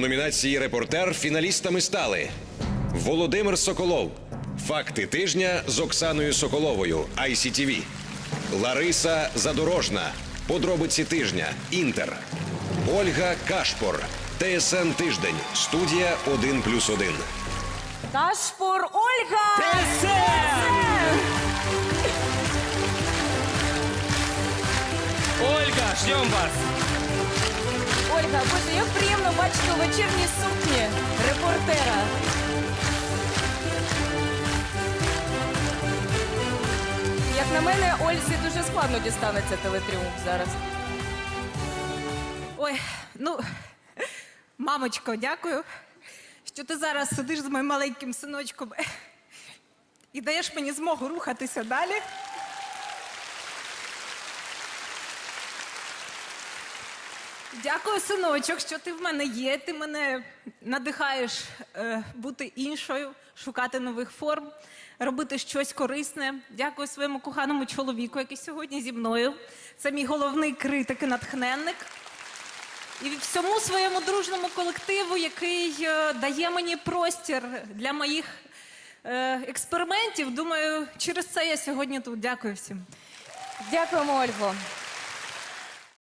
номінації Репортер фіналістами стали Володимир Соколов. Факти тижня з Оксаною Соколовою. ICTV. Лариса Задорожна. Подробиці тижня. Інтер. Ольга Кашпор. ТСН Тиждень. Студія 1+,1. Кашпор Ольга! Ольга, ждем вас. Ольга, боже, як вечірній сукні репортера. Як на мене, Ользі дуже складно дістанеться телетріумф зараз. Ой, ну, мамочко, дякую, що ти зараз сидиш з моїм маленьким синочком і даєш мені змогу рухатися далі. Дякую, синочок, що ти в мене є. Ти мене надихаєш е, бути іншою, шукати нових форм, робити щось корисне. Дякую своєму коханому чоловіку, який сьогодні зі мною. Це мій головний критик і натхненник. І всьому своєму дружному колективу, який е, дає мені простір для моїх е, експериментів. Думаю, через це я сьогодні тут. Дякую всім. Дякуємо, Ольго.